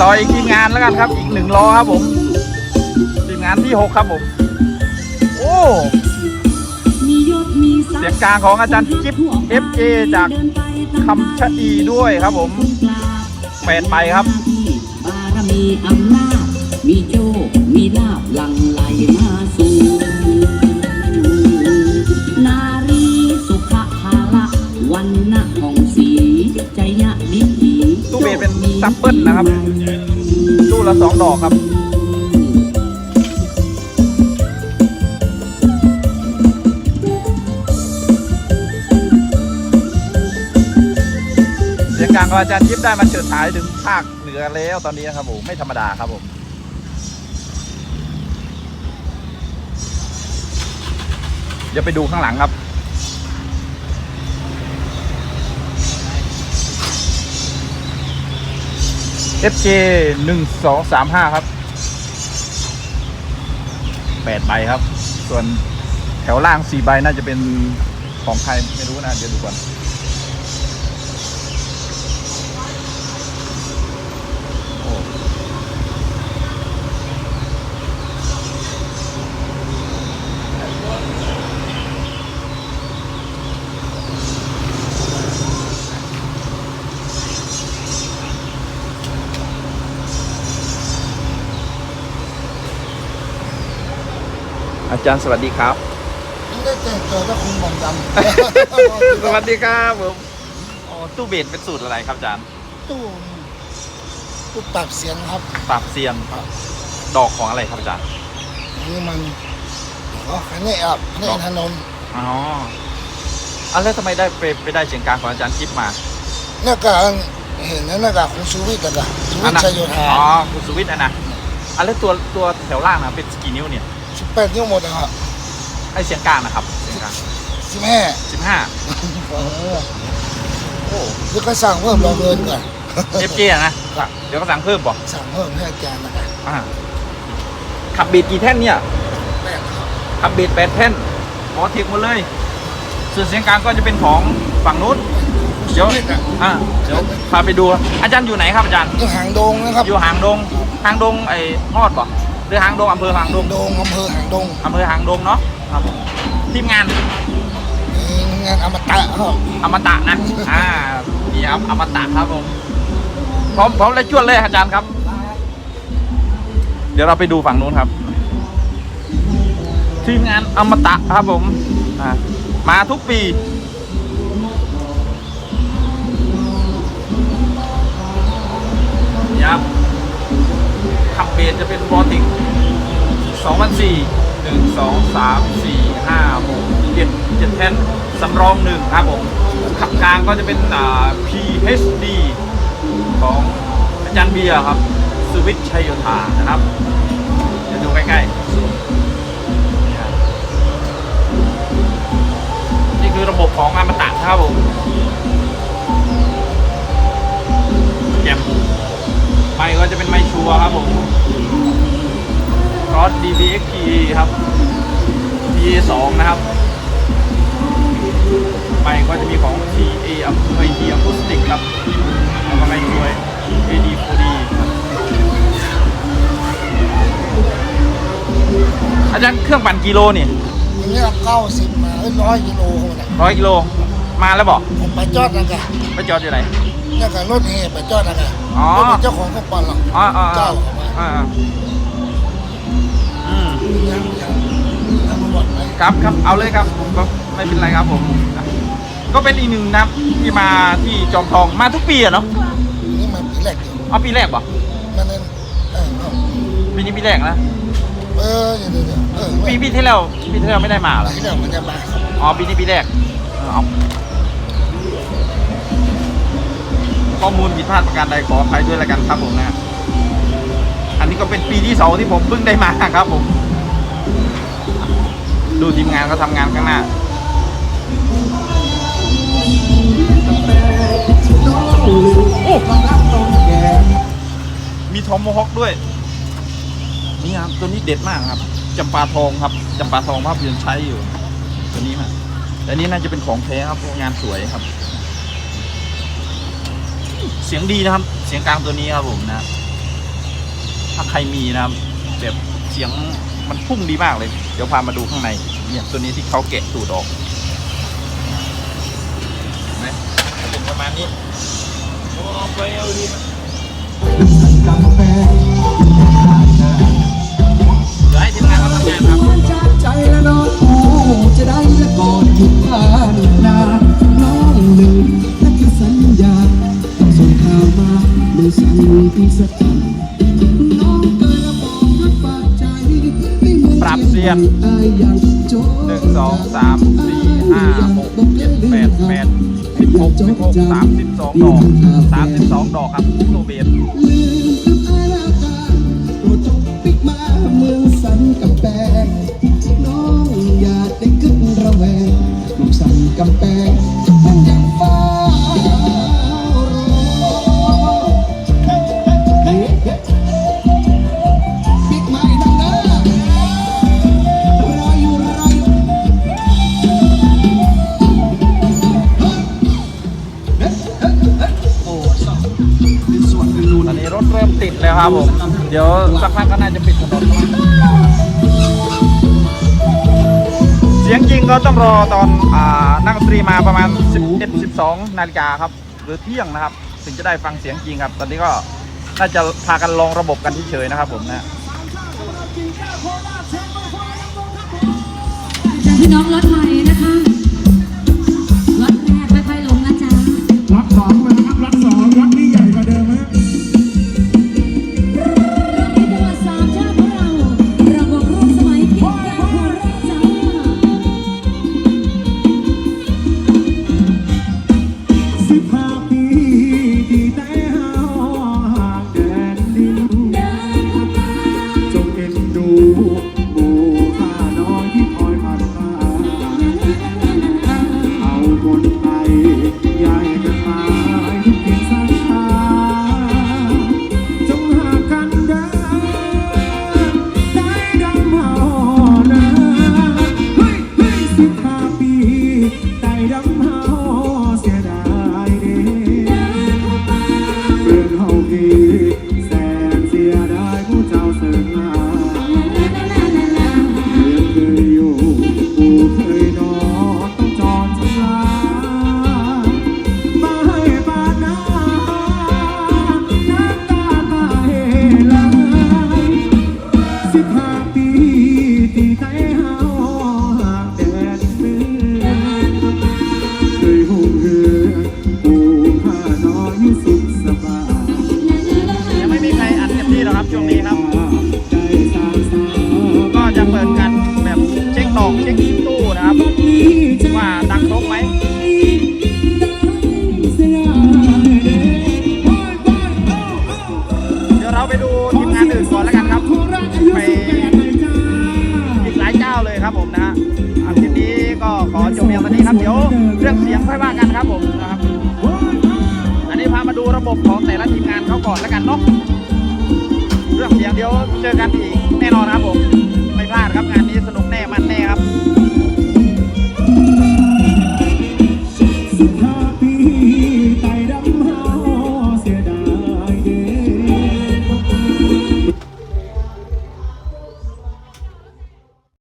ต่ออีกทีมงานแล้วกันครับอีกหนึ่งล้อครับผมทีมงานที่หกครับผม โอ้เสียงกลางของอาจารย์จิ๊บ FA จากคำชะอีด้วยครับผมแปดไปครับบารมีอำนาจมีโชคมีลาบหลัง นะครับตู้ละสองดอกครับเสียงกลางของอาจารย์จิ๊บได้มาเฉิดฉายถึงภาคเหนือแล้วตอนนี้นะครับผมไม่ธรรมดาครับผมเดี๋ยวไปดูข้างหลังครับ FJ หนึ่งสองสามห้าครับแปดใบครับ ส่วนแถวล่างสี่ใบน่าจะเป็นของใครไม่รู้นะ เดี๋ยวดูก่อน อาจารย์สวัสดีครับไม่ได้เจอเจอถ้าคุณมองดสวัสดีครับผมอ๋อตู้เบสเป็นสูตรอะไรครับอาจารย์ำตู้ตู้ปรับเสียงครับ ปรับเสียงดอกของอะไรครับอาจารย์นี่มันอ๋อคันนี้อะคันนี้ถนนอ๋ออะแล้วทำไมได้ไปไปได้เสียงกลางของอาจารย์จิ๊บมานี่ก็เห็นนั่นก็คุณชูวิทย์ก็ชูวิทย์นะชัยโยธาอ๋อคุณสุวิทย์อะนะอะแล้วตัวตัวแถวล่างนะเป็นกี่นิ้วเนี่ย สิบแปดนิ้วหมดนะครับไอเสียงกลางนะครับเสียงกลางสิบห้าสิบห้าโอ้เดี๋ยวก็สั่งเพิ่มรอเงินก่อนเอฟเจนะเดี๋ยวก็สั่งเพิ่มบอกสั่งเพิ่มให้อาจารย์นะครับอ่าขับเบีดกี่แท่นเนี่ยแปดครับขับเบีดแปดแท่นขอเทคหมดเลย ส่วนเสียงกลางก็จะเป็นของฝั่งนู้นเดี๋ยวชีวิตอะอ่าเดี๋ยวพาไปดู อาจารย์อยู่ไหนครับอาจารย์ยังหางดงนะครับอยู่หางดงหางดงไอ้ฮอดบ่ หรือหางดงอำเภอหางดงดงอำเภอหางดงอำเภอหางดงเนาะครับผมทีมงานมีงานอมตะครับอมตะนะอ่านี่ครับอมตะครับผมพร้อมพร้อมและจวดเลยอาจารย์ครับ เดี๋ยวเราไปดูฝั่งนู้นครับ ทีมงานอมตะครับผมอ่ามาทุกปี 2004 1 2 3 4 5 6 7 7แท่นสำรองหนึ่งครับผมขับกลางก็จะเป็นอ่า PHD ของอาจารย์เบียร์ครับสวิตชัยโยธานะครับเดี๋ยวดูใกล้ๆ นี่คือระบบของอมตะครับผมแจมไฟก็จะเป็นไมค์ชัวครับผม c r o s DBXP ครับ PA2 นะครับไมค์ก็จะมีของ TA อัพไอทีอะคูสติกครับแล้วก็ไมค์ช่วย AD4D ครับอาจารย์เครื่องปั่นกิโลนี่อันนี้เราเก้าสิบมาร้อยกิโลเขาเนี่ยร้อยกิโลมาแล้วบอกผมไปจอดนะครับไปจอดอยู่ไหนนี่ก็รถเฮไปจอดนะครับอ๋อรถเป็นเจ้าของก็ปั่นหรอกอ๋ออ๋ออ๋อเจ้าเขามาอ่าอื ครับครับเอาเลยครับก็ไม่เป็นไรครับผมก็เป็นอีกหนึ่งนะครับที่มาที่จอมทองมาทุกปีอะเนาะนี่มันปีแรกอยู่เอาปีแรกป่ะมันนั่นเออเอาปีนี้ปีแรกนะเออเดี๋ยวเดี๋ยวเดี๋ยวเออปีปีที่แล้วปีที่แล้วไม่ได้มาเหรอที่เดี๋ยวมันจะมาครับอ๋อปีนี้ปีแรกเออเอาข้อมูลผิดพลาดประการใดขออภัยด้วยแล้วกันครับผมนะอันนี้ก็เป็นปีที่สองที่ผมเพิ่งได้มาครับผม ดูทีมงานเขาทำงานข้างหน้ามีทอมโมฮอคด้วย นี่ครับ ตัวนี้เด็ดมากครับจำปาทองครับจำปาทองภาพยนตร์ใช้อยู่ ตัวนี้ฮะแต่อันนี้น่าจะเป็นของแท้ครับงานสวยครับ เสียงดีนะครับ เสียงกลางตัวนี้ครับผมนะ ถ้าใครมีนะครับแบบเสียงมันพุ่งดีมากเลย ดี๋ยวพามาดูข้างในเนี่ยตัวนี้ที่เขาแกะตูดออกเห็นไหมมันเป็นประมาณนี้โอ้ไปเอาดีมาเดี๋ยวให้ทีมงานเขาทำงานครับใจและนองกูจะได้และกอนทุกท่านนาน้องหนึ่งนั่นคือสัญญาส่งข่าวมาเมื่อสั่งที่สถา เหมือนปรับเสียงอายอย่างโจหนึ่งสองสามสี่ห้าหกเจ็ดแปดแปดสิบหกสิบหกสามสิบสองดอกสามสิบสองดอกครับตัวเบส ครับผม เดี๋ยวสักพักก็น่าจะปิดถนนเสียงจริงก็ต้องรอตอนอ่านักดนตรีมาประมาณ 11 12 นาฬิกาครับ หรือเที่ยงนะครับ ถึงจะได้ฟังเสียงจริงครับ ตอนนี้ก็น่าจะพากันลองระบบกันเฉยๆนะครับผมนะพี่น้องรถไฟนะคะ หรอกครับช่วงนี้ครับ ก็จะเปิดกันแบบเช็คตอกเช็คตู้นะครับ ว่าดังครบไหมเดี๋ยวเราไปดูทีมงานอื่นก่อนแล้วกันครับ ไปอีกหลายเจ้าเลยครับผมนะฮะทิตย์นี้ก็ขอจบเพียงเท่านี้ครับเดี๋ยวเรื่องเสียงค่อยว่ากันครับผมนะครับอันนี้พามาดูระบบของแต่ละทีมงานเขาก่อนแล้วกันเนาะ เรื่องเสียงเดี๋ยวเจอกันอีกแน่นอนครับผม